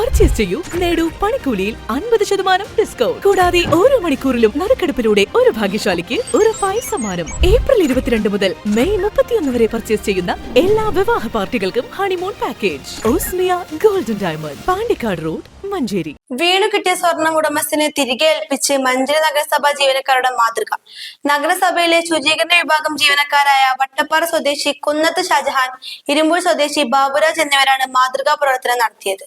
Purchase ചെയ്യൂ നേടു പണിക്കൂലിയിൽ അൻപത് ശതമാനം ഡിസ്കൗണ്ട് കൂടാതെ ഓരോ മണിക്കൂറിലും നറുക്കെടുപ്പിലൂടെ ഒരു ഭാഗ്യശാലിക്ക് ഉറപ്പായ സമ്മാനം ഏപ്രിൽ ഇരുപത്തിരണ്ട് മുതൽ മെയ് മുപ്പത്തിയൊന്ന് വരെ പർച്ചേസ് ചെയ്യുന്ന എല്ലാ വിവാഹ പാർട്ടികൾക്കും honeymoon package ഓസ്മിയ golden diamond. Pandikkad road Manjeri. വീണു കിട്ടിയ സ്വർണം ഉടമസ്ഥനെ തിരികെ ഏൽപ്പിച്ച് മഞ്ചേരി നഗരസഭ ജീവനക്കാരുടെ മാതൃക. നഗരസഭയിലെ ശുചീകരണ വിഭാഗം ജീവനക്കാരായ വട്ടപ്പാറ സ്വദേശി കുന്നത്ത് ഷാജഹാൻ ഇരുമ്പൂർ സ്വദേശി ബാബുരാജ് എന്നിവരാണ് മാതൃകാ പ്രവർത്തനം നടത്തിയത്.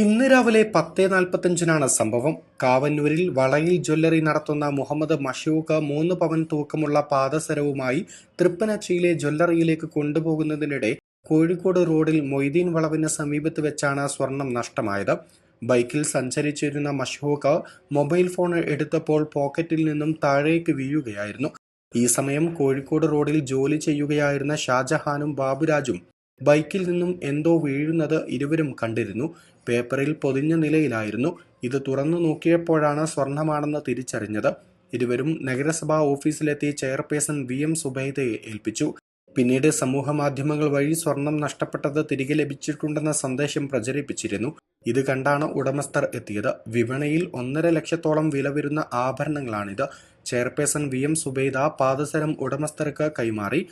ഇന്ന് രാവിലെ പത്ത് നാൽപ്പത്തഞ്ചിനാണ് സംഭവം. കാവന്നൂരിൽ വളയിൽ ജ്വല്ലറി നടത്തുന്ന മുഹമ്മദ് മഷൂഖ് മൂന്ന് പവൻ തൂക്കമുള്ള പാദസരവുമായി തൃപ്പനച്ചിയിലെ ജ്വല്ലറിയിലേക്ക് കൊണ്ടുപോകുന്നതിനിടെ കോഴിക്കോട് റോഡിൽ മൊയ്തീൻ വളവിന് സമീപത്ത് വെച്ചാണ് സ്വർണം നഷ്ടമായത്. ബൈക്കിൽ സഞ്ചരിച്ചിരുന്ന മഷൂഖ് മൊബൈൽ ഫോൺ എടുത്തപ്പോൾ പോക്കറ്റിൽ നിന്നും താഴേക്ക് വീഴുകയായിരുന്നു. ഈ സമയം കോഴിക്കോട് റോഡിൽ ജോലി ചെയ്യുകയായിരുന്ന ഷാജഹാനും ബാബുരാജും ബൈക്കിൽ നിന്നും എന്തോ വീഴുന്നത് ഇരുവരും കണ്ടിരുന്നു. പേപ്പറിൽ പൊതിഞ്ഞ നിലയിലായിരുന്നു. ഇത് തുറന്നു നോക്കിയപ്പോഴാണ് സ്വർണമാണെന്ന് തിരിച്ചറിഞ്ഞത്. ഇരുവരും നഗരസഭാ ഓഫീസിലെത്തി ചെയർപേഴ്സൺ വി എം സുബൈദയെ ഏൽപ്പിച്ചു. പിന്നീട് സമൂഹ മാധ്യമങ്ങൾ വഴി സ്വർണം നഷ്ടപ്പെട്ടത് തിരികെ ലഭിച്ചിട്ടുണ്ടെന്ന സന്ദേശം പ്രചരിപ്പിച്ചിരുന്നു. ഇത് കണ്ടാണ് ഉടമസ്ഥർ എത്തിയത്. വിപണിയിൽ ഒന്നര ലക്ഷത്തോളം വില വരുന്ന ആഭരണങ്ങളാണിത്. ചെയർപേഴ്സൺ വി എം സുബൈദ പാദസരം ഉടമസ്ഥർക്ക് കൈമാറി.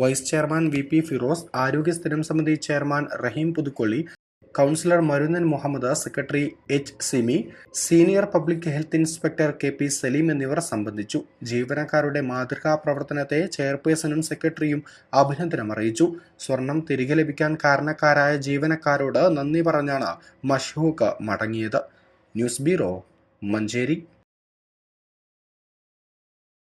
Vice chairman V P Firoz ആരോഗ്യ സ്ഥിരം സമിതി chairman Rahim Puthukkolli councillor Marunnan Muhammad secretary H Simi senior public health inspector K P Saleem എന്നിവർ സംബന്ധിച്ചു. ജീവനക്കാരുടെ മാതൃകാ പ്രവർത്തനത്തെ ചെയർപേഴ്സണും സെക്രട്ടറിയും അഭിനന്ദനം അറിയിച്ചു. സ്വർണം തിരികെ ലഭിക്കാൻ കാരണക്കാരായ ജീവനക്കാരോട് നന്ദി പറഞ്ഞാണ് മഷൂക്ക് മടങ്ങിയത്. News bureau Manjeri.